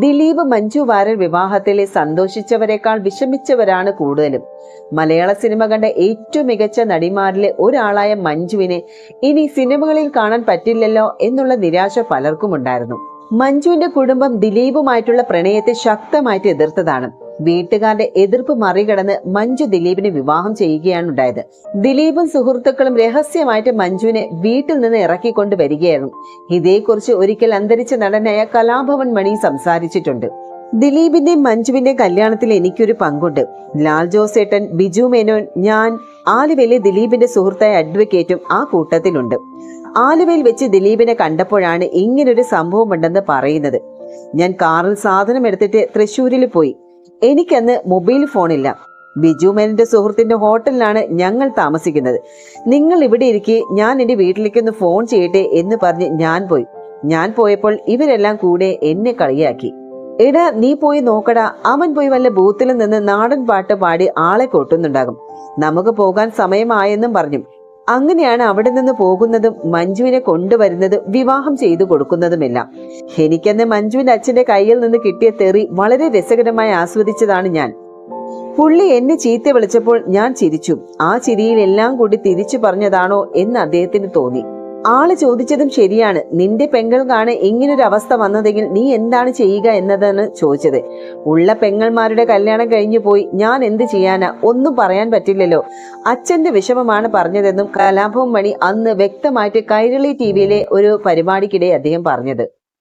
ദിലീപ് മഞ്ജു വാര്യർ വിവാഹത്തിലെ സന്തോഷിച്ചവരെക്കാൾ വിഷമിച്ചവരാണ് കൂടുതലും. മലയാള സിനിമ കണ്ട ഏറ്റവും മികച്ച നടിമാരിലെ ഒരാളായ മഞ്ജുവിനെ ഇനി സിനിമകളിൽ കാണാൻ പറ്റില്ലല്ലോ എന്നുള്ള നിരാശ പലർക്കും ഉണ്ടായിരുന്നു മഞ്ജുവിന്റെ കുടുംബം ദിലീപുമായിട്ടുള്ള പ്രണയത്തെ ശക്തമായിട്ട് എതിർത്തതാണ്. വീട്ടുകാരുടെ എതിർപ്പ് മറികടന്ന് മഞ്ജു ദിലീപിനെ വിവാഹം ചെയ്യുകയാണ് ഉണ്ടായത്. ദിലീപും സുഹൃത്തുക്കളും രഹസ്യമായിട്ട് മഞ്ജുവിനെ വീട്ടിൽ നിന്ന് ഇറക്കിക്കൊണ്ട് വരികയായിരുന്നു. ഇതേക്കുറിച്ച് ഒരിക്കൽ അന്തരിച്ച നടനായ കലാഭവൻ മണി സംസാരിച്ചിട്ടുണ്ട്. ദിലീപിന്റെയും മഞ്ജുവിന്റെ കല്യാണത്തിൽ എനിക്കൊരു പങ്കുണ്ട്. ലാൽ ജോസേട്ടൻ ബിജു മേനോൻ ഞാൻ ആലുവയിലെ ദിലീപിന്റെ സുഹൃത്തായ അഡ്വക്കേറ്റും ആ കൂട്ടത്തിലുണ്ട്. ആലുവയിൽ വെച്ച് ദിലീപിനെ കണ്ടപ്പോഴാണ് ഇങ്ങനൊരു സംഭവം ഉണ്ടെന്ന് പറയുന്നത്. ഞാൻ കാറിൽ സാധനം എടുത്തിട്ട് തൃശ്ശൂരിൽ പോയി. എനിക്കന്ന് മൊബൈൽ ഫോണില്ല. ബിജു മേനന്റെ സുഹൃത്തിന്റെ ഹോട്ടലിലാണ് ഞങ്ങൾ താമസിക്കുന്നത്. നിങ്ങൾ ഇവിടെ ഇരിക്കെ ഞാൻ എന്റെ വീട്ടിലേക്കൊന്ന് ഫോൺ ചെയ്യട്ടെ എന്ന് പറഞ്ഞ് ഞാൻ പോയി. ഞാൻ പോയപ്പോൾ ഇവരെല്ലാം കൂടെ എന്നെ കളിയാക്കി. എടാ നീ പോയി നോക്കടാ. അവൻ പോയി വല്ല ബൂത്തിൽ നിന്ന് നാടൻ പാട്ട് പാടി ആളെ കൊട്ടുന്നുണ്ടാകും. നമുക്ക് പോകാൻ സമയമായെന്നും പറഞ്ഞു. അങ്ങനെയാണ് അവിടെ നിന്ന് പോകുന്നതും മഞ്ജുവിനെ കൊണ്ടുവരുന്നതും വിവാഹം ചെയ്തു കൊടുക്കുന്നതുമെല്ലാം. എനിക്കന്ന് മഞ്ജുവിന്റെ അച്ഛന്റെ കയ്യിൽ നിന്ന് കിട്ടിയ തെറി വളരെ രസകരമായി ആസ്വദിച്ചതാണ് ഞാൻ. പുള്ളി എന്നെ ചീത്ത വിളിച്ചപ്പോൾ ഞാൻ ചിരിച്ചു. ആ ചിരിയിൽ എല്ലാം കൂടി തിരിച്ചു പറഞ്ഞതാണോ എന്ന് അദ്ദേഹത്തിന് തോന്നി. ആൾ ചോദിച്ചതും ശരിയാണ്. നിന്റെ പെങ്ങൾക്കാണ് ഇങ്ങനൊരു അവസ്ഥ വന്നതെങ്കിൽ നീ എന്താണ് ചെയ്യുക എന്നതാണ് ചോദിച്ചത്. ഉള്ള പെങ്ങൾമാരുടെ കല്യാണം കഴിഞ്ഞു പോയി. ഞാൻ എന്ത് ചെയ്യാനാ? ഒന്നും പറയാൻ പറ്റില്ലല്ലോ. അച്ഛന്റെ വിഷമമാണ് പറഞ്ഞതെന്നും കലാഭവൻ മണി അന്ന് വ്യക്തമായിട്ട് കൈരളി ടി വിയിലെ ഒരു പരിപാടിക്കിടെ അദ്ദേഹം പറഞ്ഞത്.